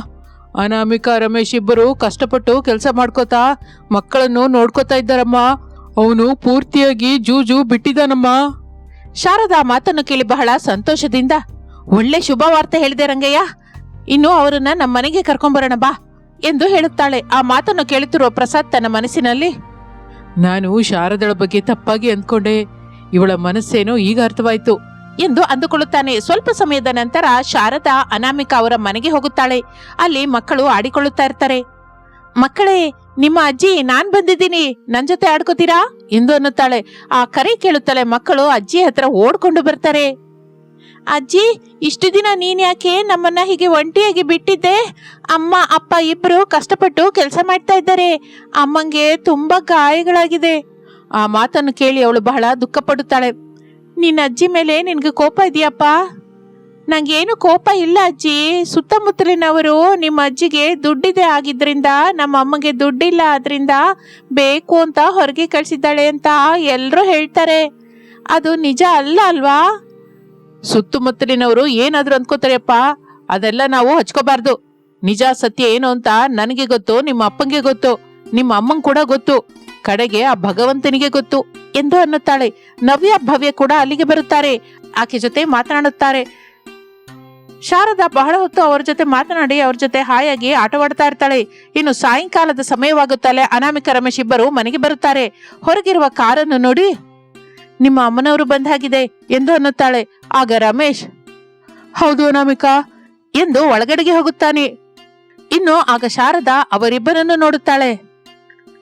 B: ಅನಾಮಿಕಾ ರಮೇಶ್ ಇಬ್ಬರು ಕಷ್ಟಪಟ್ಟು ಕೆಲಸ ಮಾಡ್ಕೋತಾ ಮಕ್ಕಳನ್ನು ನೋಡ್ಕೋತಾ ಇದ್ದಾರಮ್ಮ. ಅವನು ಪೂರ್ತಿಯಾಗಿ ಜೂಜು ಬಿಟ್ಟಿದ್ದಾನಮ್ಮ.
A: ಶಾರದಾ ಮಾತನ್ನು ಕೇಳಿ ಬಹಳ ಸಂತೋಷದಿಂದ ಒಳ್ಳೆ ಶುಭ ವಾರ್ತೆ ಹೇಳಿದೆ ರಂಗಯ್ಯ. ಇನ್ನು ಅವರನ್ನ ನಮ್ಮ ಮನೆಗೆ ಕರ್ಕೊಂಬರೋಣ ಬಾ ಎಂದು ಹೇಳುತ್ತಾಳೆ. ಆ ಮಾತನ್ನು ಕೇಳುತ್ತಿರುವ ಪ್ರಸಾದ್ ತನ್ನ ಮನಸ್ಸಿನಲ್ಲಿ
B: ನಾನು ಶಾರದಳ ಬಗ್ಗೆ ತಪ್ಪಾಗಿ ಅಂದ್ಕೊಂಡೆ. ಇವಳ ಮನಸ್ಸೇನೋ ಈಗ ಅರ್ಥವಾಯ್ತು
A: ಎಂದು ಅಂದುಕೊಳ್ಳುತ್ತಾನೆ. ಸ್ವಲ್ಪ ಸಮಯದ ನಂತರ ಶಾರದಾ ಅನಾಮಿಕಾ ಅವರ ಮನೆಗೆ ಹೋಗುತ್ತಾಳೆ. ಅಲ್ಲಿ ಮಕ್ಕಳು ಆಡಿಕೊಳ್ಳುತ್ತಾ ಇರ್ತಾರೆ. ಮಕ್ಕಳೇ, ನಿಮ್ಮ ಅಜ್ಜಿ, ನಾನ್ ಬಂದಿದ್ದೀನಿ. ನನ್ ಜೊತೆ ಆಡ್ಕೋತೀರಾ? ಎಂದು ಅನ್ನುತ್ತಾಳೆ. ಆ ಕರೆ ಕೇಳುತ್ತಾಳೆ ಮಕ್ಕಳು ಅಜ್ಜಿ ಹತ್ರ ಓಡ್ಕೊಂಡು ಬರ್ತಾರೆ. ಅಜ್ಜಿ, ಇಷ್ಟು ದಿನ ನೀನು ಯಾಕೆ ನಮ್ಮನ್ನ ಹೀಗೆ ಒಂಟಿಯಾಗಿ ಬಿಟ್ಟಿದ್ದೆ? ಅಮ್ಮ, ಅಪ್ಪ ಇಬ್ಬರು ಕಷ್ಟಪಟ್ಟು ಕೆಲಸ ಮಾಡ್ತಾ ಇದ್ದಾರೆ. ಅಮ್ಮಂಗೆ ತುಂಬಾ ಗಾಯಗಳಾಗಿದೆ. ಆ ಮಾತನ್ನು ಕೇಳಿ ಅವಳು ಬಹಳ ದುಃಖ ಪಡುತ್ತಾಳೆ. ನಿನ್ನ ಅಜ್ಜಿ ಮೇಲೆ ನಿನಗೆ ಕೋಪ ಇದೆಯಪ್ಪ? ನನಗೇನು ಕೋಪ ಇಲ್ಲ ಅಜ್ಜಿ. ಸುತ್ತಮುತ್ತಲಿನವರು ನಿಮ್ಮ ಅಜ್ಜಿಗೆ ದುಡ್ಡಿದೆ ಆಗಿದ್ರಿಂದ ನಮ್ಮ ಅಮ್ಮಗೆ ದುಡ್ಡಿಲ್ಲ ಆದ್ರಿಂದ ಬೇಕು ಅಂತ ಹೊರಗೆ ಕಳಿಸಿದ್ದಾಳೆ ಅಂತ ಎಲ್ಲರೂ ಹೇಳ್ತಾರೆ. ಅದು ನಿಜ ಅಲ್ಲ ಅಲ್ವಾ? ಸುತ್ತಮುತ್ತಲಿನವರು ಏನಾದ್ರು ಅನ್ಕೋತಾರೆಪ್ಪ ಅದೆಲ್ಲ ನಾವು ಹಚ್ಕೋಬಾರ್ದು. ನಿಜ ಸತ್ಯ ಏನು ಅಂತ ನನಗೆ ಗೊತ್ತು, ನಿಮ್ಮ ಅಪ್ಪಂಗೆ ಗೊತ್ತು, ನಿಮ್ಮ ಅಮ್ಮಂಗ್ ಕೂಡ ಗೊತ್ತು. ಕಡೆಗೆ ಆ ಭಗವಂತನಿಗೆ ಗೊತ್ತು ಎಂದು ಅನ್ನುತ್ತಾಳೆ. ನವ್ಯ ಭವ್ಯ ಕೂಡ ಅಲ್ಲಿಗೆ ಬರುತ್ತಾರೆ, ಆಕೆ ಜೊತೆ ಮಾತನಾಡುತ್ತಾರೆ. ಶಾರದಾ ಬಹಳ ಹೊತ್ತು ಅವರ ಜೊತೆ ಮಾತನಾಡಿ, ಅವ್ರ ಜೊತೆ ಹಾಯಾಗಿ ಆಟವಾಡ್ತಾ ಇರ್ತಾಳೆ. ಇನ್ನು ಸಾಯಂಕಾಲದ ಸಮಯವಾಗುತ್ತಲೇ ಅನಾಮಿಕ ರಮೇಶ್ ಇಬ್ಬರು ಮನೆಗೆ ಬರುತ್ತಾರೆ. ಹೊರಗಿರುವ ಕಾರನ್ನು ನೋಡಿ, ನಿಮ್ಮ ಅಮ್ಮನವರು ಬಂದಾಗಿದೆ ಎಂದು ಅನ್ನುತ್ತಾಳೆ. ಆಗ ರಮೇಶ್,
B: ಹೌದು ಅನಾಮಿಕಾ,
A: ಎಂದು ಒಳಗಡೆಗೆ ಹೋಗುತ್ತಾನೆ. ಇನ್ನು ಆಗ ಶಾರದಾ ಅವರಿಬ್ಬರನ್ನು ನೋಡುತ್ತಾಳೆ.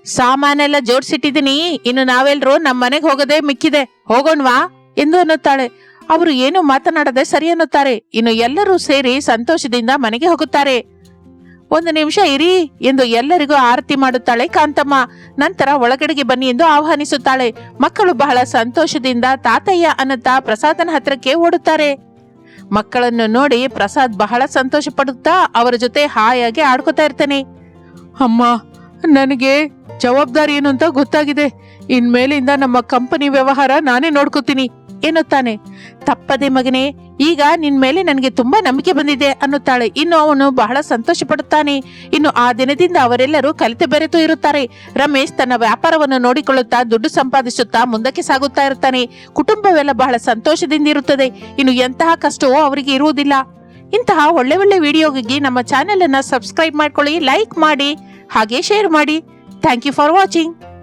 A: ಸಾಮಾನೆಲ್ಲ ಜೋಡಿಸಿಟ್ಟಿದ್ದೀನಿ, ಇನ್ನು ನಾವೆಲ್ಲರೂ ನಮ್ಮ ಮನೆಗೆ ಹೋಗದೆ ಮಿಕ್ಕಿದೆ, ಹೋಗೋಣ್ವಾ? ಎಂದು ಅನ್ನುತ್ತಾಳೆ. ಅವರು ಏನು ಮಾತನಾಡದೆ ಸರಿ ಅನ್ನುತ್ತಾರೆ. ಇನ್ನು ಎಲ್ಲರೂ ಸೇರಿ ಸಂತೋಷದಿಂದ ಮನೆಗೆ ಹೋಗುತ್ತಾರೆ. ಒಂದು ನಿಮಿಷ ಇರಿ ಎಂದು ಎಲ್ಲರಿಗೂ ಆರತಿ ಮಾಡುತ್ತಾಳೆ ಕಾಂತಮ್ಮ. ನಂತರ ಒಳಗಡೆಗೆ ಬನ್ನಿ ಎಂದು ಆಹ್ವಾನಿಸುತ್ತಾಳೆ. ಮಕ್ಕಳು ಬಹಳ ಸಂತೋಷದಿಂದ ತಾತಯ್ಯ ಅನ್ನುತ್ತಾ ಪ್ರಸಾದನ ಹತ್ರಕ್ಕೆ ಓಡುತ್ತಾರೆ. ಮಕ್ಕಳನ್ನು ನೋಡಿ ಪ್ರಸಾದ್ ಬಹಳ ಸಂತೋಷ ಪಡುತ್ತಾ ಅವರ ಜೊತೆ ಹಾಯಾಗಿ ಆಡ್ಕೋತಾ ಇರ್ತಾನೆ.
B: ಅಮ್ಮ, ನನಗೆ ಜವಾಬ್ದಾರಿ ಏನು ಅಂತ ಗೊತ್ತಾಗಿದೆ. ಇನ್ಮೇಲಿಂದ ನಮ್ಮ ಕಂಪನಿ ವ್ಯವಹಾರ ನಾನೇ ನೋಡ್ಕೋತೀನಿ
A: ಎನ್ನುತ್ತಾನೆ. ತಪ್ಪದೆ ಮಗನೇ ಈಗ ನಿನ್ ಮೇಲೆ ನನಗೆ ತುಂಬಾ ನಂಬಿಕೆ ಬಂದಿದೆ ಅನ್ನುತ್ತಾಳೆ. ಇನ್ನು ಅವನು ಬಹಳ ಸಂತೋಷ ಪಡುತ್ತಾನೆ ಇನ್ನು ಆ ದಿನದಿಂದ ಅವರೆಲ್ಲರೂ ಕಲಿತು ಬೆರೆತು ಇರುತ್ತಾರೆ. ರಮೇಶ್ ತನ್ನ ವ್ಯಾಪಾರವನ್ನು ನೋಡಿಕೊಳ್ಳುತ್ತಾ ದುಡ್ಡು ಸಂಪಾದಿಸುತ್ತಾ ಮುಂದಕ್ಕೆ ಸಾಗುತ್ತಾ ಇರುತ್ತಾನೆ. ಕುಟುಂಬವೆಲ್ಲ ಬಹಳ ಸಂತೋಷದಿಂದ ಇರುತ್ತದೆ. ಇನ್ನು ಎಂತಹ ಕಷ್ಟವೂ ಅವರಿಗೆ ಇರುವುದಿಲ್ಲ. ಇಂತಹ ಒಳ್ಳೆ ಒಳ್ಳೆ ವಿಡಿಯೋಗಾಗಿ ನಮ್ಮ ಚಾನೆಲ್ ಅನ್ನ ಸಬ್ಸ್ಕ್ರೈಬ್ ಮಾಡ್ಕೊಳ್ಳಿ, ಲೈಕ್ ಮಾಡಿ, ಹಾಗೆ ಶೇರ್ ಮಾಡಿ. Thank you for watching.